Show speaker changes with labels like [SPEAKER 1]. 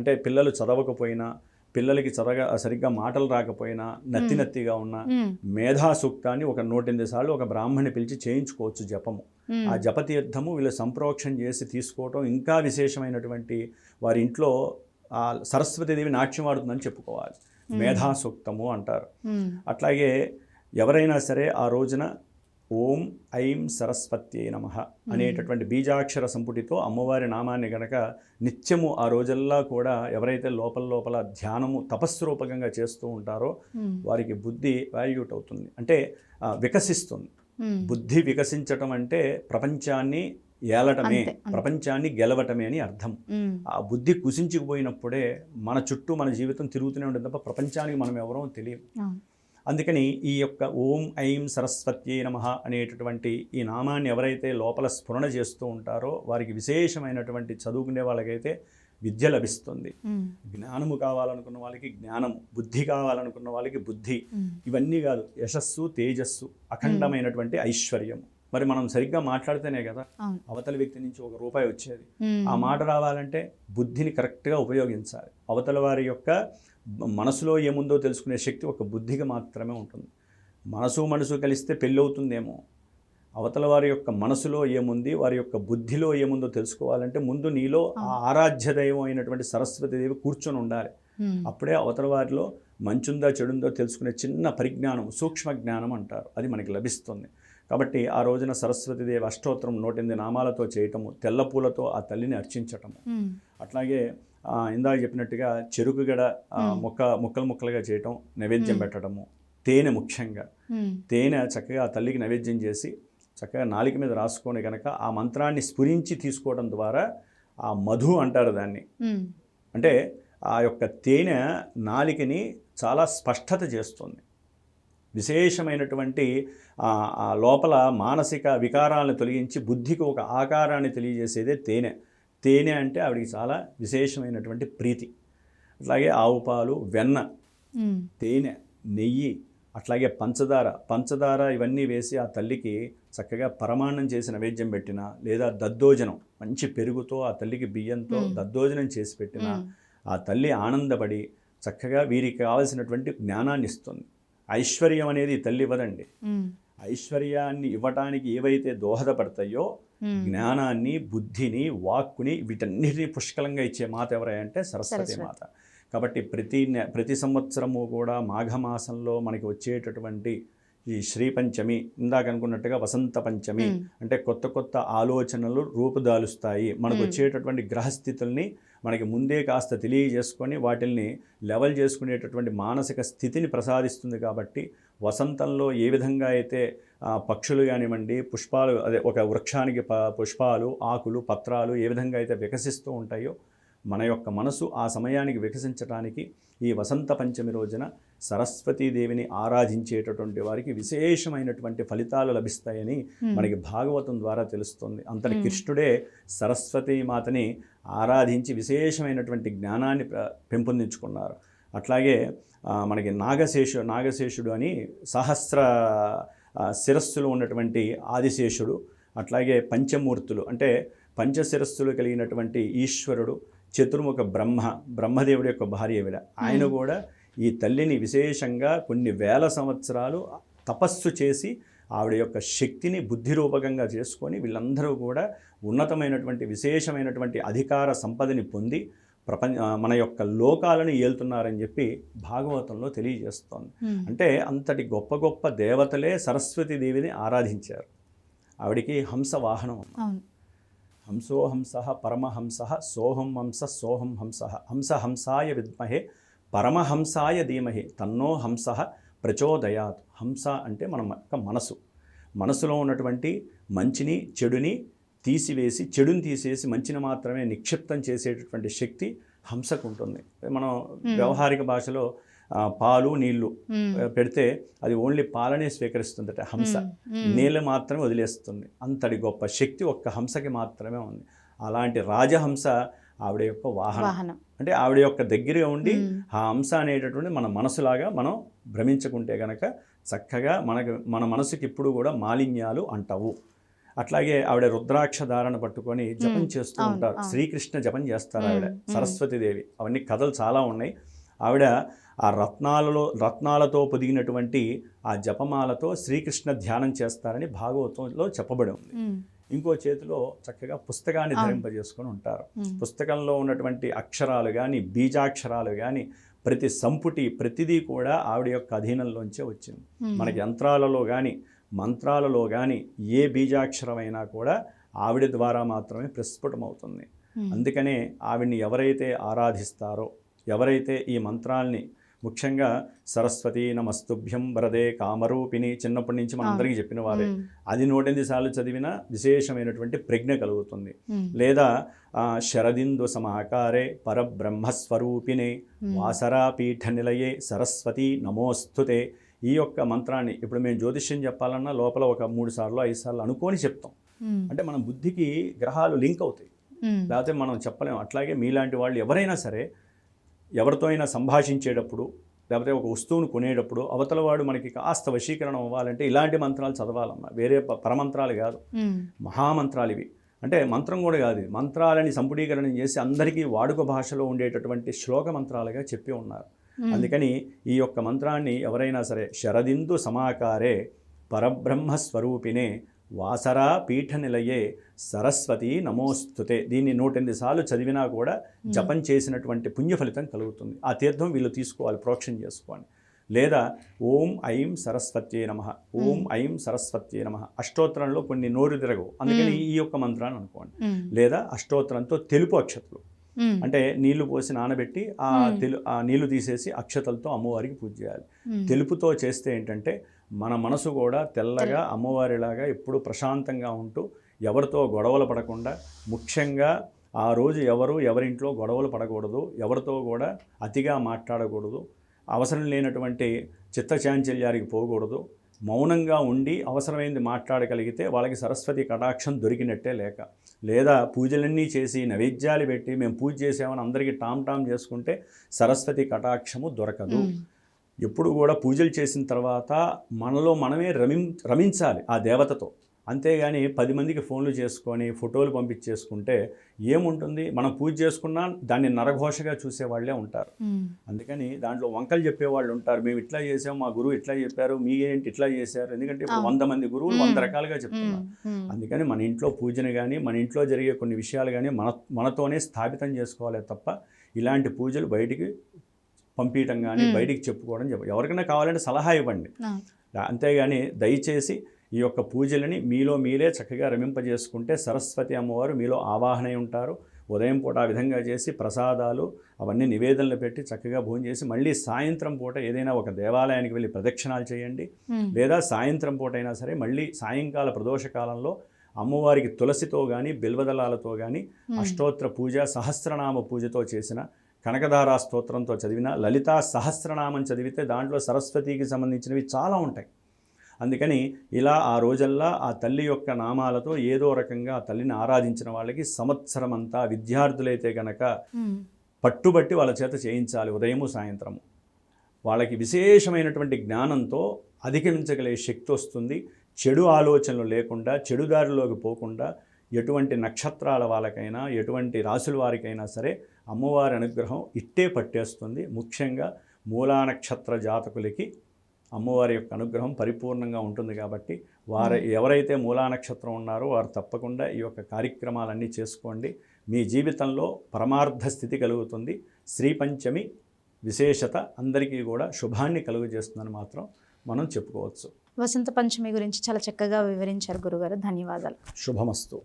[SPEAKER 1] అంటే పిల్లలు చదవకపోయినా పిల్లలకి చదవగా సరిగ్గా మాటలు రాకపోయినా నత్తి నత్తిగా ఉన్న
[SPEAKER 2] ఉమ్,
[SPEAKER 1] మేధా సూక్తాన్ని ఒక నూటెనిమిది సార్లు ఒక బ్రాహ్మణి పిలిచి చేయించుకోవచ్చు జపము. ఆ జపతీర్థము వీళ్ళు సంప్రోక్షణ చేసి తీసుకోవటం ఇంకా విశేషమైనటువంటి వారి ఇంట్లో ఆ సరస్వతీదేవి నాట్యం ఆడుతుందని చెప్పుకోవాలి. మేధా సూక్తము అంటారు. అట్లాగే ఎవరైనా సరే ఆ రోజున ఓం ఐం సరస్వత్యై నమ అనేటటువంటి బీజాక్షర సంపుటితో అమ్మవారి నామాన్ని గనక నిత్యము ఆ రోజల్లా కూడా ఎవరైతే లోపల లోపల ధ్యానము తపస్సు రూపకంగా చేస్తూ ఉంటారో వారికి బుద్ధి వాల్యూట్ అవుతుంది. అంటే వికసిస్తుంది. బుద్ధి వికసించటం అంటే ప్రపంచాన్ని ఏలటమే. ప్రపంచాన్ని గెలవటమే అని అర్థం. ఆ బుద్ధి కుసించుకుపోయినప్పుడే మన చుట్టూ మన జీవితం తిరుగుతూనే ఉంటుంది తప్ప ప్రపంచానికి మనం ఎవరో తెలియదు. అందుకని ఈ యొక్క ఓం ఐం సరస్వత్యై నమ అనేటటువంటి ఈ నామాన్ని ఎవరైతే లోపల స్ఫురణ చేస్తూ ఉంటారో వారికి విశేషమైనటువంటి చదువుకునే వాళ్ళకైతే విద్య లభిస్తుంది. జ్ఞానము కావాలనుకున్న వాళ్ళకి జ్ఞానము బుద్ధి కావాలనుకున్న వాళ్ళకి బుద్ధి. ఇవన్నీ కాదు యశస్సు తేజస్సు అఖండమైనటువంటి ఐశ్వర్యం మరి మనం సరిగ్గా మాట్లాడితేనే కదా. అవతల వ్యక్తి నుంచి ఒక రూపాయి వచ్చేది. ఆ మాట రావాలంటే బుద్ధిని కరెక్ట్గా ఉపయోగించాలి. అవతల వారి యొక్క మనసులో ఏముందో తెలుసుకునే శక్తి ఒక బుద్ధికి మాత్రమే ఉంటుంది. మనసు మనసు కలిస్తే పెళ్ళి అవుతుందేమో అవతల వారి యొక్క మనసులో ఏముంది వారి యొక్క బుద్ధిలో ఏముందో తెలుసుకోవాలంటే ముందు నీలో ఆ ఆరాధ్య దైవం అయినటువంటి సరస్వతీదేవి కూర్చొని ఉండాలి. అప్పుడే అవతల వారిలో మంచుందా చెడుందో తెలుసుకునే చిన్న పరిజ్ఞానం సూక్ష్మ జ్ఞానం అంటారు. అది మనకి లభిస్తుంది. కాబట్టి ఆ రోజున సరస్వతీదేవి అష్టోత్తరం నూటెనిమిది నామాలతో చేయటము తెల్ల పూలతో ఆ తల్లిని అర్చించటము. అట్లాగే ఇందాక చెప్పినట్టుగా చెరుకు గడ ఆ, మొక్క ముక్కలు ముక్కలుగా చేయటం నైవేద్యం పెట్టడము తేనె ముఖ్యంగా. తేనె చక్కగా ఆ తల్లికి నైవేద్యం చేసి చక్కగా నాలిక మీద రాసుకొని కనుక ఆ మంత్రాన్ని స్ఫురించి తీసుకోవడం ద్వారా ఆ మధు అంటారు దాన్ని. అంటే ఆ యొక్క తేనె నాలికని చాలా స్పష్టత చేస్తుంది. విశేషమైనటువంటి లోపల మానసిక వికారాలను తొలగించి బుద్ధికి ఒక ఆకారాన్ని తెలియజేసేదే తేనె. తేనె అంటే ఆవిడికి చాలా విశేషమైనటువంటి ప్రీతి. అట్లాగే ఆవు పాలు వెన్న తేనె నెయ్యి అట్లాగే పంచదార. పంచదార ఇవన్నీ వేసి ఆ తల్లికి చక్కగా పరమాన్నం చేసి నైవేద్యం పెట్టిన లేదా దద్దోజనం మంచి పెరుగుతో ఆ తల్లికి బియ్యంతో దద్దోజనం చేసి పెట్టిన ఆ తల్లి ఆనందపడి చక్కగా వీరికి కావలసినటువంటి జ్ఞానాన్ని ఇస్తుంది. ఐశ్వర్యం అనేది తల్లి ఇవ్వదండి. ఐశ్వర్యాన్ని ఇవ్వటానికి ఏవైతే దోహదపడతాయో జ్ఞానాన్ని బుద్ధిని వాక్కుని వీటన్నిటిని పుష్కలంగా ఇచ్చే మాత ఎవరంటే సరస్వతి
[SPEAKER 2] సరస్వతి.
[SPEAKER 1] మాత. కాబట్టి ప్రతి ప్రతి సంవత్సరము కూడా మాఘమాసంలో మనకి వచ్చేటటువంటి ఈ శ్రీ పంచమి ఇందాక అనుకున్నట్టుగా వసంత పంచమి. అంటే కొత్త కొత్త ఆలోచనలు రూపుదాలుస్తాయి. మనకు వచ్చేటటువంటి గ్రహస్థితుల్ని మనకి ముందే కాస్త తెలియజేసుకొని వాటిల్ని లెవెల్ చేసుకునేటటువంటి మానసిక స్థితిని ప్రసాదిస్తుంది కాబట్టి వసంతంలో ఏ విధంగా అయితే పక్షులు కానివ్వండి పుష్పాలు అదే ఒక వృక్షానికి ప పుష్పాలు ఆకులు పత్రాలు ఏ విధంగా అయితే వికసిస్తూ ఉంటాయో మన యొక్క మనసు ఆ సమయానికి వికసించడానికి ఈ వసంత పంచమి రోజున సరస్వతీదేవిని ఆరాధించేటటువంటి వారికి విశేషమైనటువంటి ఫలితాలు లభిస్తాయని మనకి భాగవతం ద్వారా తెలుస్తుంది. అంతటి కృష్ణుడే సరస్వతీ మాతని ఆరాధించి విశేషమైనటువంటి జ్ఞానాన్ని పెంపొందించుకున్నారు. అట్లాగే మనకి నాగశేషు నాగశేషుడు అని సహస్ర శిరస్సులు ఉన్నటువంటి ఆదిశేషుడు అట్లాగే పంచమూర్తులు అంటే పంచశిరస్సులు కలిగినటువంటి ఈశ్వరుడు చతుర్ముఖ బ్రహ్మ బ్రహ్మదేవుడి యొక్క భార్య విడ. ఆయన కూడా ఈ తల్లిని విశేషంగా కొన్ని వేల సంవత్సరాలు తపస్సు చేసి ఆవిడ యొక్క శక్తిని బుద్ధి రూపకంగా చేసుకొని వీళ్ళందరూ కూడా ఉన్నతమైనటువంటి విశేషమైనటువంటి అధికార సంపదని పొంది ప్రపంచ మన యొక్క లోకాలను ఏలుతున్నారని చెప్పి భాగవతంలో తెలియజేస్తోంది. అంటే అంతటి గొప్ప గొప్ప దేవతలే సరస్వతి దేవిని ఆరాధించారు. ఆవిడికి హంస వాహనం
[SPEAKER 2] అవును.
[SPEAKER 1] హంసో హంస పరమహంస సోహం హంస సోహం హంస హంస హంసాయ విద్మహే పరమహంసాయ ధీమహి తన్నో హంస ప్రచోదయాత్. హంస అంటే మన యొక్క మనసు. మనసులో ఉన్నటువంటి మంచిని చెడుని తీసివేసి చెడుని తీసేసి మంచిని మాత్రమే నిక్షిప్తం చేసేటటువంటి శక్తి హంసకు ఉంటుంది. మనం వ్యవహారిక భాషలో పాలు నీళ్ళు పెడితే అది ఓన్లీ పాలనే స్వీకరిస్తుందట హంస. నీళ్ళు మాత్రమే వదిలేస్తుంది. అంతటి గొప్ప శక్తి ఒక్క హంసకి మాత్రమే ఉంది. అలాంటి రాజహంస ఆవిడ యొక్క వాహనం. అంటే ఆవిడ యొక్క దగ్గరగా ఉండి. ఆ హంస అనేటటువంటి మన మనసులాగా మనం భ్రమించుకుంటే గనక చక్కగా మనకు మన మనసుకి ఇప్పుడు కూడా మాలిన్యాలు అంటవు. అట్లాగే ఆవిడ రుద్రాక్ష ధారణ పట్టుకొని జపం చేస్తూ ఉంటారు. శ్రీకృష్ణ జపం చేస్తారు ఆవిడ. సరస్వతీదేవి అవన్నీ కథలు చాలా ఉన్నాయి. ఆవిడ ఆ రత్నాలలో రత్నాలతో పొదిగినటువంటి ఆ జపమాలతో శ్రీకృష్ణ ధ్యానం చేస్తారని భాగవతంలో చెప్పబడి ఉంది. ఇంకో చేతిలో చక్కగా పుస్తకాన్ని. ధరింపజేసుకొని ఉంటారు. పుస్తకంలో ఉన్నటువంటి అక్షరాలు కానీ బీజాక్షరాలు కానీ ప్రతి సంపుటి ప్రతిదీ కూడా ఆవిడ యొక్క అధీనంలోంచే వచ్చింది. మనకి యంత్రాలలో కానీ మంత్రాలలో కానీ ఏ బీజాక్షరమైనా కూడా ఆవిడ ద్వారా మాత్రమే ప్రస్ఫుటమవుతుంది. అందుకనే ఆవిడ్ని ఎవరైతే ఆరాధిస్తారో ఎవరైతే ఈ మంత్రాల్ని ముఖ్యంగా సరస్వతి నమస్తుభ్యం వరదే కామరూపిణి చిన్నప్పటి నుంచి మనందరికీ చెప్పిన వారే. అది నూటెనిమిది సార్లు చదివినా విశేషమైనటువంటి ప్రజ్ఞ కలుగుతుంది. లేదా శరదిందు సమాకారే పరబ్రహ్మస్వరూపిణే
[SPEAKER 2] Hmm.
[SPEAKER 1] వాసరా పీఠ నిలయే సరస్వతి నమోస్తుతే. ఈ యొక్క మంత్రాన్ని ఇప్పుడు మేము జ్యోతిష్యం చెప్పాలన్నా లోపల ఒక మూడు సార్లు ఐదు సార్లు అనుకొని చెప్తాం. అంటే మన బుద్ధికి గ్రహాలు లింక్ అవుతాయి. లేకపోతే మనం చెప్పలేం. అట్లాగే మీలాంటి వాళ్ళు ఎవరైనా సరే ఎవరితో అయినా సంభాషించేటప్పుడు లేకపోతే ఒక వస్తువును కొనేటప్పుడు అవతల వాడు మనకి కాస్త వశీకరణం అవ్వాలంటే ఇలాంటి మంత్రాలు చదవాలమ్మా. వేరే పరమంత్రాలు కాదు. మహామంత్రాలు ఇవి. అంటే మంత్రం కూడా కాదు. మంత్రాలని సంపుటీకరణం చేసి అందరికీ వాడుక భాషలో ఉండేటటువంటి శ్లోక మంత్రాలుగా చెప్పి ఉన్నారు. అందుకని ఈ యొక్క మంత్రాన్ని ఎవరైనా సరే శరదిందు సమాకారే పరబ్రహ్మ స్వరూపిణే వాసరా పీఠ నిలయే సరస్వతి నమోస్తుతే. దీన్ని నూటెనిమిది సార్లు చదివినా కూడా జపం చేసినటువంటి పుణ్య ఫలితం కలుగుతుంది. ఆ తీర్థం వీళ్ళు తీసుకోవాలి ప్రోక్షణ చేసుకోవాలి. లేదా ఓం ఐం సరస్వత్యే నమ. ఓం ఐం సరస్వత్యే నమ. అష్టోత్తరంలో కొన్ని నోరు తిరగవు. అందుకని ఈ యొక్క మంత్రాన్ని అనుకోండి. లేదా అష్టోత్తరంతో తెలుపు అక్షతలు. అంటే నీళ్ళు పోసి నానబెట్టి ఆ. తెలు ఆ నీళ్ళు తీసేసి అక్షతలతో అమ్మవారికి పూజ చేయాలి. తెలుపుతో చేస్తే ఏంటంటే మన మనసు కూడా తెల్లగా అమ్మవారిలాగా ఎప్పుడు ప్రశాంతంగా ఉంటూ ఎవరితో గొడవలు పడకుండా ముఖ్యంగా ఆ రోజు ఎవరు ఎవరింట్లో గొడవలు పడకూడదు ఎవరితో కూడా అతిగా మాట్లాడకూడదు అవసరం లేనటువంటి చిత్తచాంచల్యానికి పోకూడదు మౌనంగా ఉండి అవసరమైంది మాట్లాడగలిగితే వాళ్ళకి సరస్వతి కటాక్షం దొరికినట్టే లేక లేదా పూజలన్నీ చేసి నైవేద్యాలు పెట్టి మేము పూజ చేసామని అందరికీ టామ్ టామ్ చేసుకుంటే సరస్వతి కటాక్షము దొరకదు. ఎప్పుడు కూడా పూజలు చేసిన తర్వాత మనలో మనమే రమిం రమించాలి ఆ దేవతతో. అంతేగాని పది మందికి ఫోన్లు చేసుకొని ఫోటోలు పంపించేసుకుంటే ఏముంటుంది? మనం పూజ చేసుకున్నా దాన్ని నరఘోషగా చూసేవాళ్ళే ఉంటారు. అందుకని దాంట్లో వంకలు చెప్పేవాళ్ళు ఉంటారు. మేము ఇట్లా చేసాం మా గురువు ఇట్లా చెప్పారు మీ ఏంటి ఇట్లా చేశారు? ఎందుకంటే ఇప్పుడు. వంద మంది గురువులు వంద. రకాలుగా చెప్తున్నారు. అందుకని మన ఇంట్లో పూజను కానీ మన ఇంట్లో జరిగే కొన్ని విషయాలు కానీ మన మనతోనే స్థాపితం చేసుకోవాలి తప్ప ఇలాంటి పూజలు బయటికి పంపించడం కానీ. బయటికి చెప్పుకోవడం చెప్ప ఎవరికైనా కావాలంటే సలహా ఇవ్వండి. అంతేగాని దయచేసి ఈ యొక్క పూజలని మీలో మీరే చక్కగా రమింపజేసుకుంటే సరస్వతి అమ్మవారు మీలో ఆవాహనై ఉంటారు. ఉదయం పూట ఆ విధంగా చేసి ప్రసాదాలు అవన్నీ నివేదనలు పెట్టి చక్కగా భోజనం చేసి మళ్ళీ సాయంత్రం పూట ఏదైనా ఒక దేవాలయానికి వెళ్ళి ప్రదక్షిణాలు చేయండి. లేదా సాయంత్రం పూట అయినా సరే మళ్ళీ సాయంకాల ప్రదోష కాలంలో అమ్మవారికి తులసితో కానీ బిల్వదళాలతో కానీ అష్టోత్తర పూజ సహస్రనామ పూజతో చేసిన కనకధారా స్తోత్రంతో చదివిన లలితా సహస్రనామం చదివితే దాంట్లో సరస్వతికి సంబంధించినవి చాలా ఉంటాయి. అందుకని ఇలా ఆ రోజల్లా ఆ తల్లి యొక్క నామాలతో ఏదో రకంగా ఆ తల్లిని ఆరాధించిన వాళ్ళకి సంవత్సరం అంతా విద్యార్థులైతే గనక పట్టుబట్టి వాళ్ళ చేత చేయించాలి ఉదయము సాయంత్రము. వాళ్ళకి విశేషమైనటువంటి జ్ఞానంతో అధిగమించగలిగే శక్తి వస్తుంది. చెడు ఆలోచనలు లేకుండా చెడు దారిలోకి పోకుండా ఎటువంటి నక్షత్రాల వాళ్ళకైనా ఎటువంటి రాసుల వారికైనా సరే అమ్మవారి అనుగ్రహం ఇట్టే పట్టేస్తుంది. ముఖ్యంగా మూలా నక్షత్ర జాతకులకి అమ్మవారి యొక్క అనుగ్రహం పరిపూర్ణంగా ఉంటుంది కాబట్టి వారు ఎవరైతే మూలా నక్షత్రం ఉన్నారో వారు తప్పకుండా ఈ యొక్క కార్యక్రమాలన్నీ చేసుకోండి. మీ జీవితంలో పరమార్థ స్థితి కలుగుతుంది. శ్రీ పంచమి విశేషత అందరికీ కూడా శుభాన్ని కలుగజేస్తుందని మాత్రం మనం చెప్పుకోవచ్చు.
[SPEAKER 2] వసంత పంచమి గురించి చాలా చక్కగా వివరించారు గురుగారు. ధన్యవాదాలు.
[SPEAKER 1] శుభమస్తు.